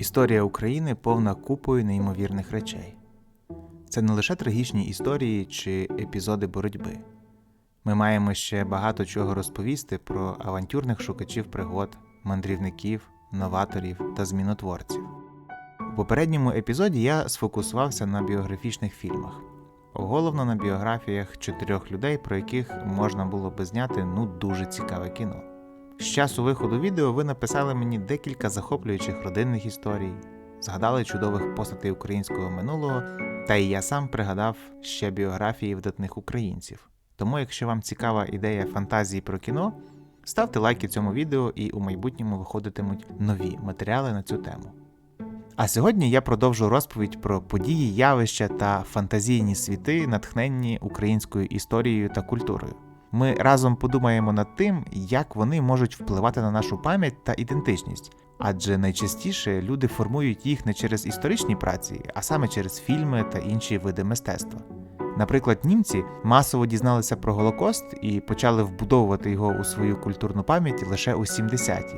Історія України повна купою неймовірних речей. Це не лише трагічні історії чи епізоди боротьби. Ми маємо ще багато чого розповісти про авантюрних шукачів пригод, мандрівників, новаторів та змінотворців. У попередньому епізоді я сфокусувався на біографічних фільмах, головно на біографіях чотирьох людей, про яких можна було би зняти ну дуже цікаве кіно. З часу виходу відео ви написали мені декілька захоплюючих родинних історій, згадали чудових постатей українського минулого, та і я сам пригадав ще біографії видатних українців. Тому, якщо вам цікава ідея фантазії про кіно, ставте лайки цьому відео і у майбутньому виходитимуть нові матеріали на цю тему. А сьогодні я продовжу розповідь про події, явища та фантазійні світи, натхненні українською історією та культурою. Ми разом подумаємо над тим, як вони можуть впливати на нашу пам'ять та ідентичність, адже найчастіше люди формують їх не через історичні праці, а саме через фільми та інші види мистецтва. Наприклад, німці масово дізналися про Голокост і почали вбудовувати його у свою культурну пам'ять лише у 70-ті.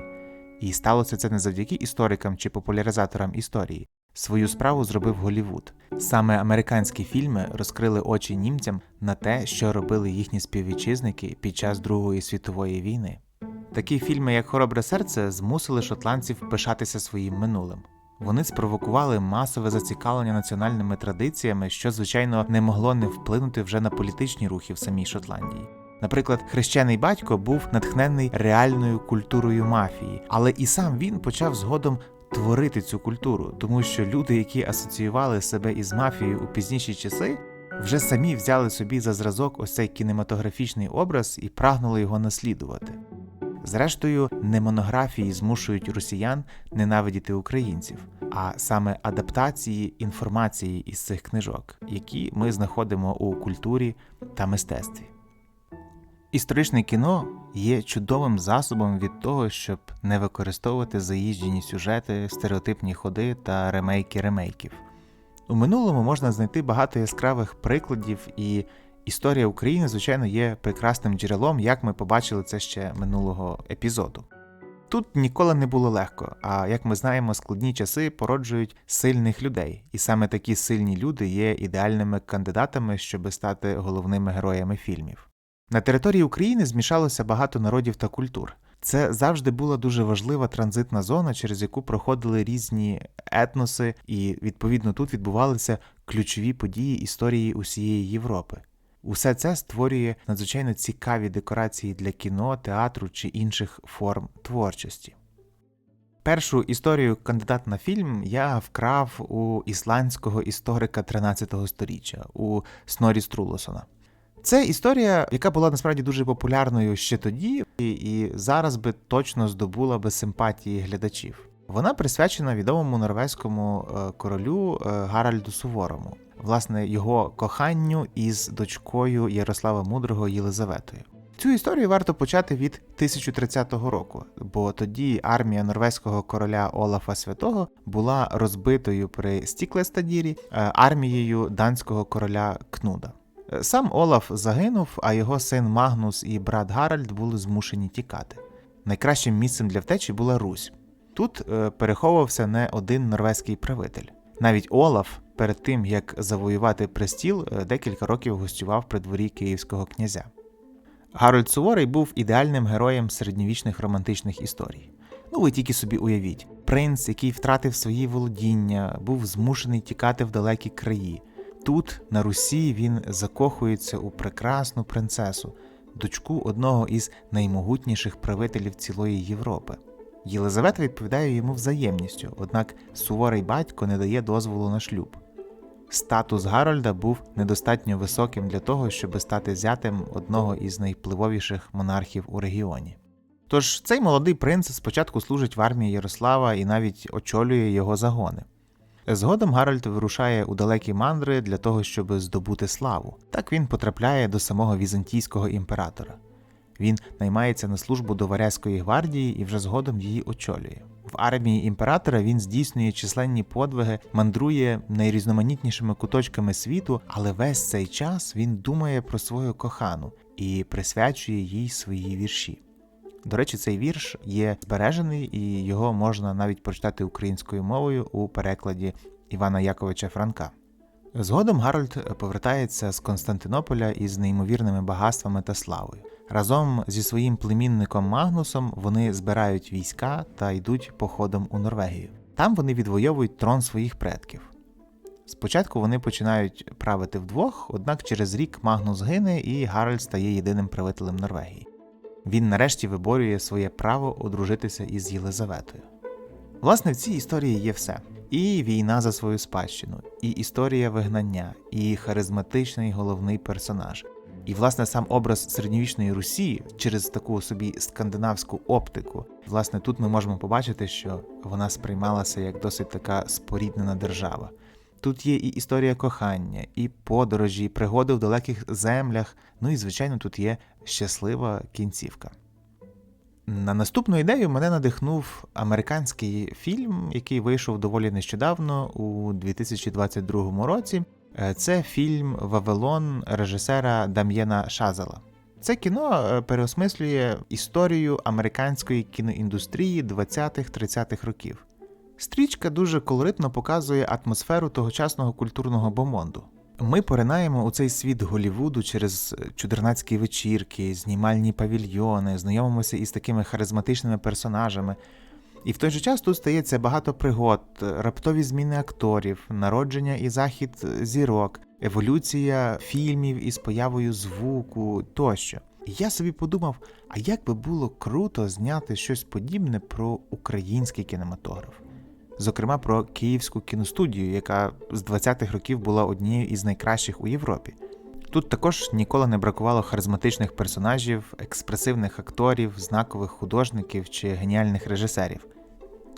І сталося це не завдяки історикам чи популяризаторам історії. Свою справу зробив Голівуд. Саме американські фільми розкрили очі німцям на те, що робили їхні співвітчизники під час Другої світової війни. Такі фільми, як Хоробре серце, змусили шотландців пишатися своїм минулим. Вони спровокували масове зацікавлення національними традиціями, що, звичайно, не могло не вплинути вже на політичні рухи в самій Шотландії. Наприклад, хрещений батько був натхнений реальною культурою мафії, але і сам він почав згодом творити цю культуру, тому що люди, які асоціювали себе із мафією у пізніші часи, вже самі взяли собі за зразок ось цей кінематографічний образ і прагнули його наслідувати. Зрештою, не монографії змушують росіян ненавидіти українців, а саме адаптації інформації із цих книжок, які ми знаходимо у культурі та мистецтві. Історичне кіно є чудовим засобом від того, щоб не використовувати заїжджені сюжети, стереотипні ходи та ремейки ремейків. У минулому можна знайти багато яскравих прикладів, і історія України, звичайно, є прекрасним джерелом, як ми побачили це ще минулого епізоду. Тут ніколи не було легко, а як ми знаємо, складні часи породжують сильних людей, і саме такі сильні люди є ідеальними кандидатами, щоб стати головними героями фільмів. На території України змішалося багато народів та культур. Це завжди була дуже важлива транзитна зона, через яку проходили різні етноси, і відповідно тут відбувалися ключові події історії усієї Європи. Усе це створює надзвичайно цікаві декорації для кіно, театру чи інших форм творчості. Першу історію кандидат на фільм я вкрав у ісландського історика 13 століття у Снорі Струлосона. Це історія, яка була насправді дуже популярною ще тоді, і, і зараз би точно здобула би симпатії глядачів. Вона присвячена відомому норвезькому е, королю е, Гаральду Суворому, власне, його коханню із дочкою Ярослава Мудрого Єлизаветою. Цю історію варто почати від 1030 року, бо тоді армія норвезького короля Олафа Святого була розбитою при Стіклестадірі е, армією данського короля Кнуда. Сам Олаф загинув, а його син Магнус і брат Гаральд були змушені тікати. Найкращим місцем для втечі була Русь. Тут е, переховувався не один норвезький правитель. Навіть Олаф, перед тим як завоювати престіл, е, декілька років гостював при дворі київського князя. Гарольд Суворий був ідеальним героєм середньовічних романтичних історій. Ну, ви тільки собі уявіть, принц, який втратив свої володіння, був змушений тікати в далекі краї. Тут, на Русі, він закохується у прекрасну принцесу, дочку одного із наймогутніших правителів цілої Європи. Єлизавета відповідає йому взаємністю, однак суворий батько не дає дозволу на шлюб. Статус Гарольда був недостатньо високим для того, щоб стати зятем одного із найвпливовіших монархів у регіоні. Тож цей молодий принц спочатку служить в армії Ярослава і навіть очолює його загони. Згодом Гарольд вирушає у далекі мандри для того, щоб здобути славу. Так він потрапляє до самого візантійського імператора. Він наймається на службу до Варязької гвардії і вже згодом її очолює. В армії імператора він здійснює численні подвиги, мандрує найрізноманітнішими куточками світу, але весь цей час він думає про свою кохану і присвячує їй свої вірші. До речі, цей вірш є збережений, і його можна навіть прочитати українською мовою у перекладі Івана Яковича Франка. Згодом Гарольд повертається з Константинополя із неймовірними багатствами та славою. Разом зі своїм племінником Магнусом вони збирають війська та йдуть походом у Норвегію. Там вони відвоюють трон своїх предків. Спочатку вони починають правити вдвох, однак через рік Магнус гине і Гарольд стає єдиним правителем Норвегії. Він нарешті виборює своє право одружитися із Єлизаветою. Власне, в цій історії є все: і війна за свою спадщину, і історія вигнання, і харизматичний головний персонаж. І, власне, сам образ середньовічної Русі через таку собі скандинавську оптику. Власне, тут ми можемо побачити, що вона сприймалася як досить така споріднена держава. Тут є і історія кохання, і подорожі, і пригоди в далеких землях. Ну і, звичайно, тут є щаслива кінцівка. На наступну ідею мене надихнув американський фільм, який вийшов доволі нещодавно у 2022 році. Е, Це фільм Вавилон режисера Дам'єна Шазела. Це кіно е, переосмислює історію американської кіноіндустрії 20-30-х років. Стрічка дуже колоритно показує атмосферу тогочасного культурного бомонду. Ми поринаємо у цей світ Голівуду через чудернацькі вечірки, знімальні павільйони, знайомимося із такими харизматичними персонажами. І в той же час тут стається багато пригод, раптові зміни акторів, народження і захід зірок, еволюція фільмів із появою звуку тощо. І я собі подумав: а як би було круто зняти щось подібне про український кінематограф? Зокрема, про київську кіностудію, яка з 20-х років була однією із найкращих у Європі. Тут також ніколи не бракувало харизматичних персонажів, експресивних акторів, знакових художників чи геніальних режисерів.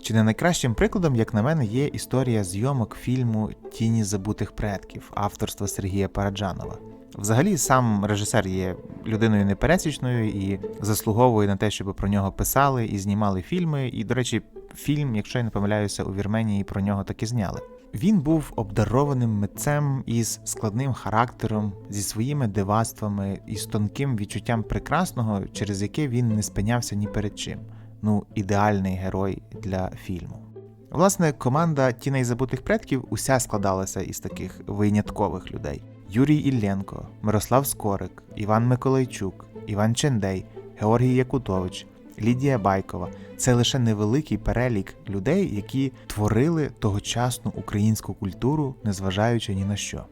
Чи не найкращим прикладом, як на мене, є історія зйомок фільму Тіні забутих предків авторства Сергія Параджанова. Взагалі, сам режисер є людиною непересічною і заслуговує на те, щоб про нього писали і знімали фільми. І, до речі, фільм, якщо я не помиляюся, у Вірменії про нього так і зняли. Він був обдарованим митцем із складним характером, зі своїми дивацтвами і з тонким відчуттям прекрасного, через яке він не спинявся ні перед чим. Ну, ідеальний герой для фільму. Власне, команда тіней забутих предків уся складалася із таких виняткових людей: Юрій Ілленко, Мирослав Скорик, Іван Миколайчук, Іван Чендей, Георгій Якутович, Лідія Байкова. Це лише невеликий перелік людей, які творили тогочасну українську культуру, незважаючи ні на що.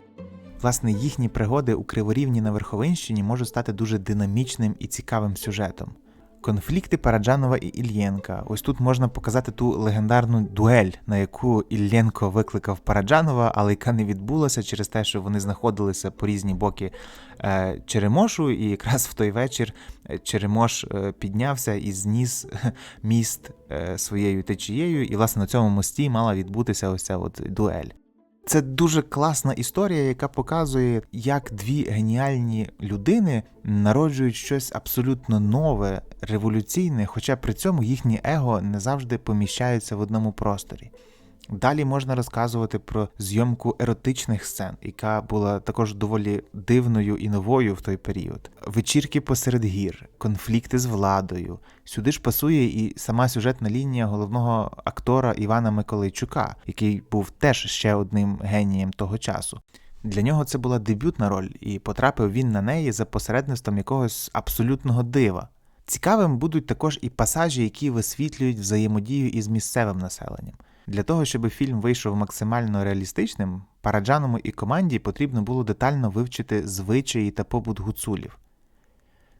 Власне, їхні пригоди у Криворівні на Верховинщині можуть стати дуже динамічним і цікавим сюжетом. Конфлікти Параджанова і Іллєнка. Ось тут можна показати ту легендарну дуель, на яку Іллєнко викликав Параджанова, але яка не відбулася через те, що вони знаходилися по різні боки е, Черемошу, і якраз в той вечір е, Черемош е, піднявся і зніс міст своєю течією, і власне на цьому мості мала відбутися ось ця от дуель. Це дуже класна історія, яка показує, як дві геніальні людини народжують щось абсолютно нове, революційне, хоча при цьому їхнє его не завжди поміщаються в одному просторі. Далі можна розказувати про зйомку еротичних сцен, яка була також доволі дивною і новою в той період. Вечірки посеред гір, конфлікти з владою. Сюди ж пасує і сама сюжетна лінія головного актора Івана Миколайчука, який був теж ще одним генієм того часу. Для нього це була дебютна роль, і потрапив він на неї за посередництвом якогось абсолютного дива. Цікавим будуть також і пасажі, які висвітлюють взаємодію із місцевим населенням. Для того, щоб фільм вийшов максимально реалістичним, Параджаному і команді потрібно було детально вивчити звичаї та побут гуцулів.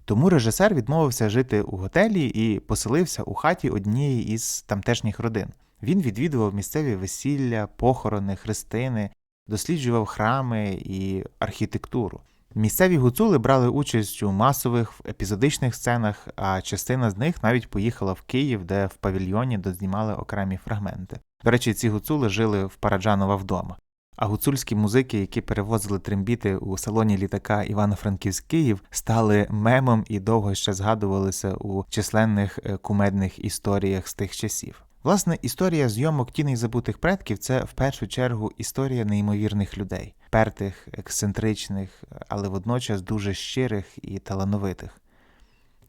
Тому режисер відмовився жити у готелі і поселився у хаті однієї із тамтешніх родин. Він відвідував місцеві весілля, похорони, хрестини, досліджував храми і архітектуру. Місцеві гуцули брали участь у масових епізодичних сценах, а частина з них навіть поїхала в Київ, де в павільйоні дознімали окремі фрагменти. До речі, ці гуцули жили в Параджанова вдома. А гуцульські музики, які перевозили трембіти у салоні літака Івано-Франківськ Київ, стали мемом і довго ще згадувалися у численних е, кумедних історіях з тих часів. Власне, історія зйомок тіней забутих предків це в першу чергу історія неймовірних людей, пертих, ексцентричних, але водночас дуже щирих і талановитих.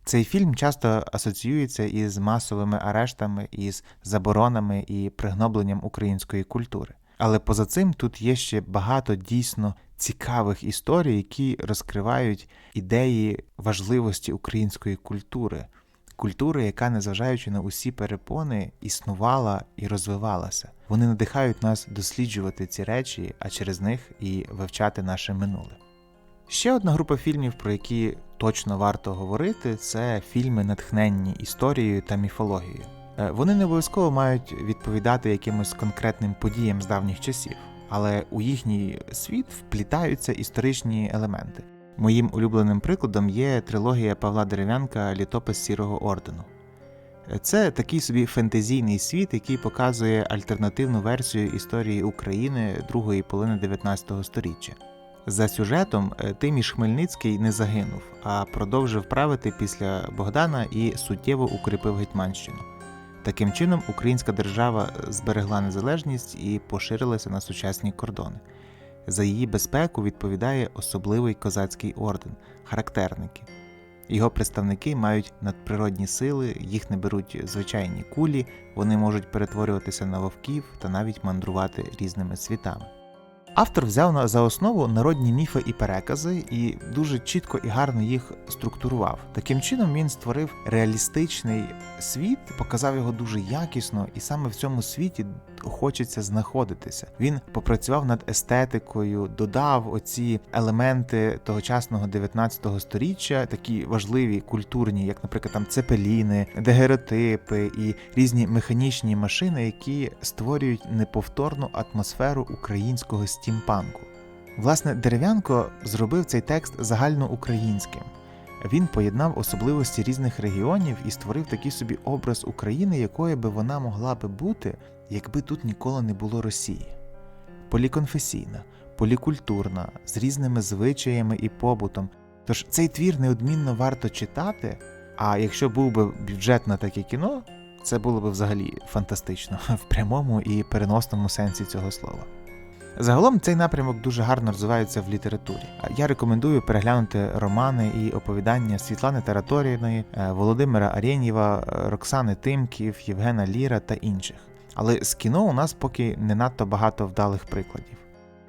Цей фільм часто асоціюється із масовими арештами, із заборонами і пригнобленням української культури. Але поза цим тут є ще багато дійсно цікавих історій, які розкривають ідеї важливості української культури, культури, яка, незважаючи на усі перепони, існувала і розвивалася. Вони надихають нас досліджувати ці речі, а через них і вивчати наше минуле. Ще одна група фільмів, про які точно варто говорити, це фільми, натхненні історією та міфологією. Е, Вони не обов'язково мають відповідати якимось конкретним подіям з давніх часів, але у їхній світ вплітаються історичні елементи. Моїм улюбленим прикладом є трилогія Павла Дерев'янка Літопис Сірого ордену. Е, Це такий собі фентезійний світ, який показує альтернативну версію історії України другої половини 19 століття. За сюжетом е, Тиміш Хмельницький не загинув, а продовжив правити після Богдана і суттєво укріпив Гетьманщину. Таким чином, українська держава зберегла незалежність і поширилася на сучасні кордони. За її безпеку відповідає особливий козацький орден характерники. Його представники мають надприродні сили, їх не беруть звичайні кулі, вони можуть перетворюватися на вовків та навіть мандрувати різними світами. Автор взяв за основу народні міфи і перекази і дуже чітко і гарно їх структурував. Таким чином він створив реалістичний світ, показав його дуже якісно, і саме в цьому світі хочеться знаходитися. Він попрацював над естетикою, додав оці елементи тогочасного 19 століття, такі важливі культурні, як, наприклад, там цепеліни, дегеротипи і різні механічні машини, які створюють неповторну атмосферу українського стімпанку. Власне, дерев'янко зробив цей текст загальноукраїнським. Він поєднав особливості різних регіонів і створив такий собі образ України, якою би вона могла би бути, якби тут ніколи не було Росії. Поліконфесійна, полікультурна, з різними звичаями і побутом. Тож цей твір неодмінно варто читати. А якщо був би бюджет на таке кіно, це було б взагалі фантастично в прямому і переносному сенсі цього слова. Загалом цей напрямок дуже гарно розвивається в літературі. Я рекомендую переглянути романи і оповідання Світлани Тараторіної, е, Володимира Арєнєва, Роксани Тимків, Євгена Ліра та інших. Але з кіно у нас поки не надто багато вдалих прикладів.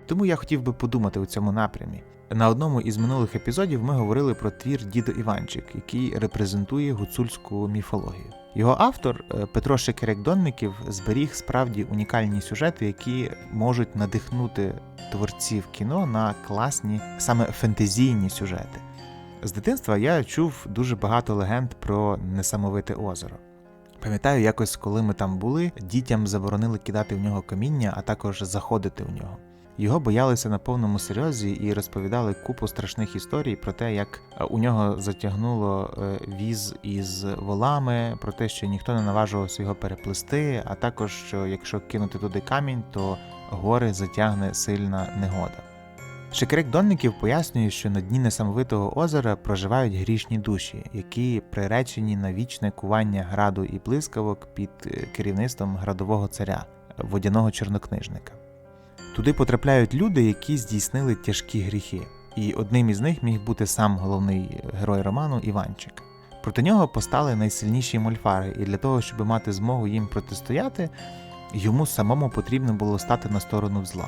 Тому я хотів би подумати у цьому напрямі. На одному із минулих епізодів ми говорили про твір Дідо Іванчик, який репрезентує гуцульську міфологію. Його автор е, Петро Шекерек-Донників зберіг справді унікальні сюжети, які можуть надихнути творців кіно на класні саме фентезійні сюжети. З дитинства я чув дуже багато легенд про несамовите озеро. Пам'ятаю, якось, коли ми там були, дітям заборонили кидати в нього каміння, а також заходити в нього. Його боялися на повному серйозі і розповідали купу страшних історій про те, як е, у нього затягнуло е, віз із волами, про те, що ніхто не наважувався його переплести, а також що якщо кинути туди камінь, то гори затягне сильна негода. Шекрек Донників пояснює, що на дні несамовитого озера проживають грішні душі, які приречені на вічне кування граду і блискавок під е, керівництвом градового царя, водяного чорнокнижника. Туди потрапляють люди, які здійснили тяжкі гріхи, і одним із них міг бути сам головний герой роману Іванчик. Проти нього постали найсильніші мольфари, і для того, щоб мати змогу їм протистояти, йому самому потрібно було стати на сторону зла.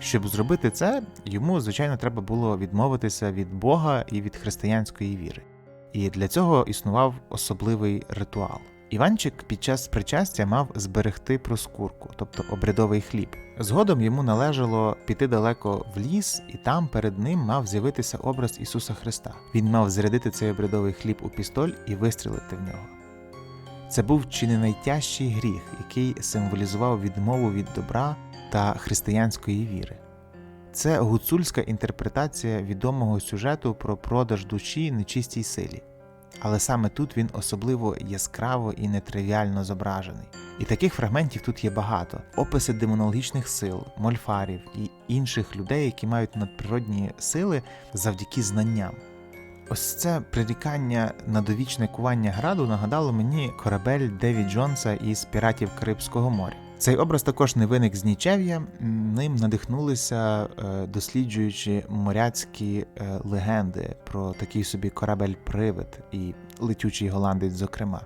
Щоб зробити це, йому, звичайно, треба було відмовитися від Бога і від християнської віри. І для цього існував особливий ритуал. Іванчик під час причастя мав зберегти проскурку, тобто обрядовий хліб. Згодом йому належало піти далеко в ліс, і там перед ним мав з'явитися образ Ісуса Христа. Він мав зарядити цей обрядовий хліб у пістоль і вистрілити в нього. Це був чи не найтяжчий гріх, який символізував відмову від добра та християнської віри. Це гуцульська інтерпретація відомого сюжету про продаж душі нечистій силі. Але саме тут він особливо яскраво і нетривіально зображений. І таких фрагментів тут є багато: описи демонологічних сил, мольфарів і інших людей, які мають надприродні сили завдяки знанням. Ось це прирікання на довічне кування граду нагадало мені корабель Деві Джонса із піратів Карибського моря. Цей образ також не виник з нічев'я. Ним надихнулися, е, досліджуючи моряцькі е, легенди про такий собі корабель-привид і летючий голландець, зокрема.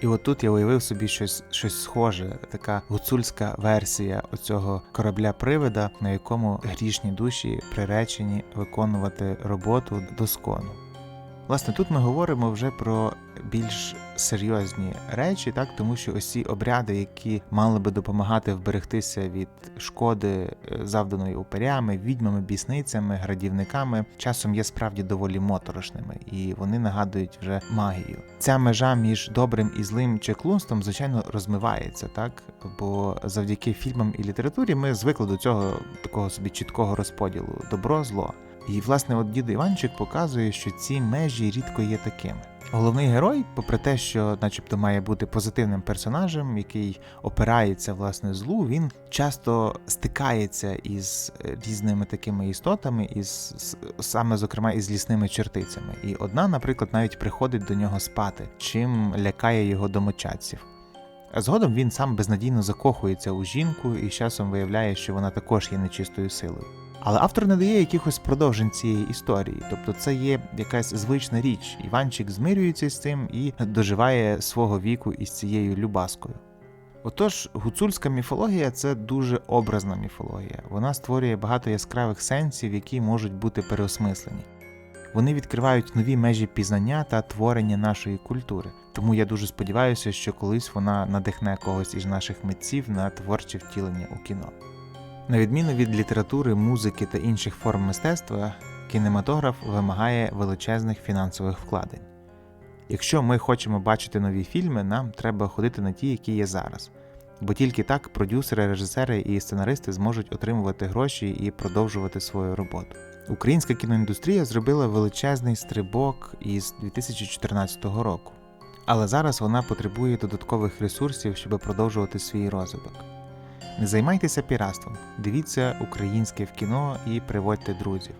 І отут я уявив собі щось, щось схоже, така гуцульська версія оцього корабля-привида, на якому грішні душі приречені виконувати роботу доскону. Власне, тут ми говоримо вже про більш серйозні речі, так тому що ось ці обряди, які мали би допомагати вберегтися від шкоди, е, завданої упирями, відьмами, бісницями, градівниками, часом є справді доволі моторошними, і вони нагадують вже магію. Ця межа між добрим і злим чеклунством, звичайно, розмивається, так бо завдяки фільмам і літературі ми звикли до цього такого собі чіткого розподілу добро, зло. І власне, от дід Іванчик показує, що ці межі рідко є такими. Головний герой, попри те, що, начебто, має бути позитивним персонажем, який опирається власне злу, він часто стикається із різними такими істотами, із саме зокрема із лісними чертицями. І одна, наприклад, навіть приходить до нього спати, чим лякає його домочадців. А згодом він сам безнадійно закохується у жінку і з часом виявляє, що вона також є нечистою силою. Але автор не дає якихось продовжень цієї історії, тобто це є якась звична річ. Іванчик змирюється з цим і доживає свого віку із цією любаскою. Отож, гуцульська міфологія це дуже образна міфологія. Вона створює багато яскравих сенсів, які можуть бути переосмислені. Вони відкривають нові межі пізнання та творення нашої культури. Тому я дуже сподіваюся, що колись вона надихне когось із наших митців на творче втілення у кіно. На відміну від літератури, музики та інших форм мистецтва, кінематограф вимагає величезних фінансових вкладень. Якщо ми хочемо бачити нові фільми, нам треба ходити на ті, які є зараз. Бо тільки так продюсери, режисери і сценаристи зможуть отримувати гроші і продовжувати свою роботу. Українська кіноіндустрія зробила величезний стрибок із 2014 року, але зараз вона потребує додаткових ресурсів, щоб продовжувати свій розвиток. Не займайтеся піратством, дивіться українське в кіно і приводьте друзів.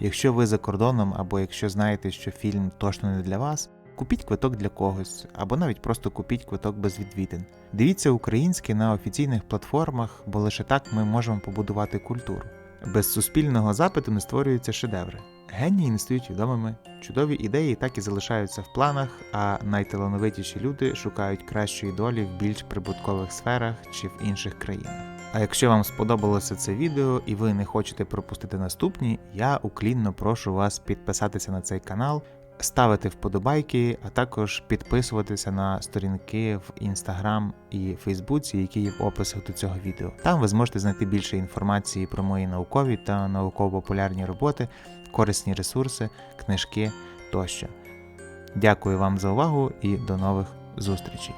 Якщо ви за кордоном або якщо знаєте, що фільм точно не для вас, купіть квиток для когось, або навіть просто купіть квиток без відвідин. Дивіться українське на офіційних платформах, бо лише так ми можемо побудувати культуру. Без суспільного запиту не створюються шедеври. Генії не стають відомими, чудові ідеї так і залишаються в планах, а найталановитіші люди шукають кращої долі в більш прибуткових сферах чи в інших країнах. А якщо вам сподобалося це відео і ви не хочете пропустити наступні, я уклінно прошу вас підписатися на цей канал, ставити вподобайки, а також підписуватися на сторінки в інстаграм і Фейсбуці, які є в описах до цього відео. Там ви зможете знайти більше інформації про мої наукові та науково-популярні роботи, корисні ресурси, книжки тощо. Дякую вам за увагу і до нових зустрічей!